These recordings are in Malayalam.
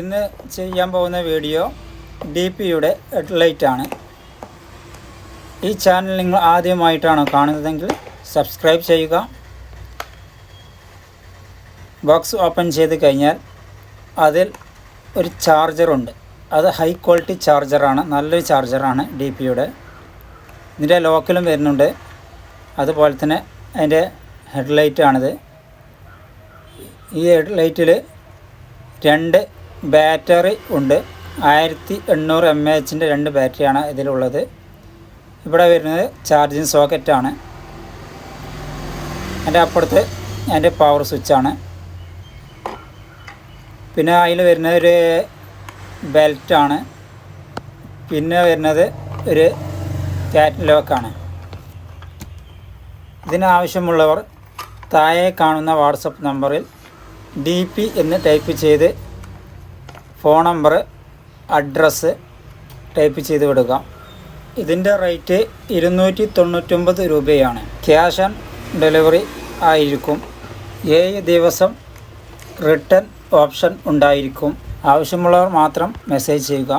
ഇന്ന് ചെയ്യാൻ പോകുന്ന വീഡിയോ ഡി പിയുടെ ആണ് ഈ ചാനൽ നിങ്ങൾ ആദ്യമായിട്ടാണോ കാണുന്നതെങ്കിൽ സബ്സ്ക്രൈബ് ചെയ്യുക. ബോക്സ് ഓപ്പൺ ചെയ്ത് കഴിഞ്ഞാൽ അതിൽ ഒരു ചാർജറുണ്ട് അത് ഹൈ ക്വാളിറ്റി ചാർജറാണ്. നല്ലൊരു ചാർജറാണ് ഡി പിയുടെ ഇതിന്റെ ലോക്കലും വരുന്നുണ്ട്. അതുപോലെ തന്നെ അതിന്റെ ഹെഡ്ലൈറ്റാണിത്. ഈ ഹെഡ്ലൈറ്റിൽ രണ്ട് ബാറ്ററി ഉണ്ട്. ആയിരത്തി എണ്ണൂറ് എം എച്ചിന്റെ രണ്ട് ബാറ്ററിയാണ് ഇതിലുള്ളത്. ഇവിടെ വരുന്നത് ചാർജിങ് സോക്കറ്റാണ്. എന്റെ അപ്പുറത്ത് എന്റെ പവർ സ്വിച്ചാണ്. പിന്നെ അതിൽ വരുന്നത് ഒരു ബെൽറ്റാണ്. പിന്നെ വരുന്നത് ഒരു കാറ്റലോക്കാണ് ഇതിനാവശ്യമുള്ളവർ താഴെ കാണുന്ന വാട്സപ്പ് നമ്പറിൽ ഡി പി എന്ന് ടൈപ്പ് ചെയ്ത് ഫോൺ നമ്പർ അഡ്രസ്സ് ടൈപ്പ് ചെയ്ത് വിടുക ഇതിന്റെ റേറ്റ് ഇരുന്നൂറ്റി തൊണ്ണൂറ്റൊമ്പത് രൂപയാണ്. ക്യാഷ് ഓൺ ഡെലിവറി ആയിരിക്കും. ഏഴ് ദിവസം റിട്ടേൺ ഓപ്ഷൻ ഉണ്ടായിരിക്കും. ആവശ്യമുള്ളവർ മാത്രം മെസ്സേജ് ചെയ്യുക.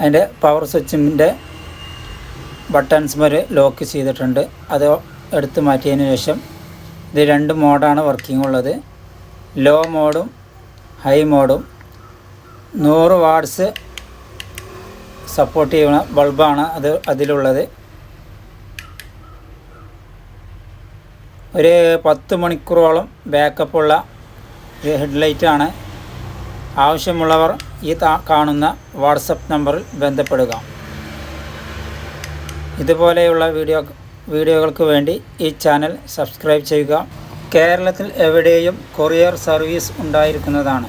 അതിന്റെ പവർ സ്വിച്ചിന്റെ ബട്ടൺസ് വരെ ലോക്ക് ചെയ്തിട്ടുണ്ട്. അത് എടുത്ത് മാറ്റിയതിന് ശേഷം ഇത് രണ്ട് മോഡാണ് വർക്കിംഗ് ഉള്ളത്. ലോ മോഡും ഹൈ മോഡും. നൂറ് വാട്ട്സ് സപ്പോർട്ട് ചെയ്യുന്ന ബൾബാണ് അത് അതിലുള്ളത്. ഒരു പത്ത് മണിക്കൂറോളം ബാക്കപ്പുള്ള ഒരു ഹെഡ്ലൈറ്റാണ്. ആവശ്യമുള്ളവർ ഈ കാണുന്ന വാട്സപ്പ് നമ്പറിൽ ബന്ധപ്പെടുക. ഇതുപോലെയുള്ള വീഡിയോ വീഡിയോകൾക്ക് വേണ്ടി ഈ ചാനൽ സബ്സ്ക്രൈബ് ചെയ്യുക. കേരളത്തിൽ എവിടെയും കൊറിയർ സർവീസ് ഉണ്ടായിരിക്കുന്നതാണ്.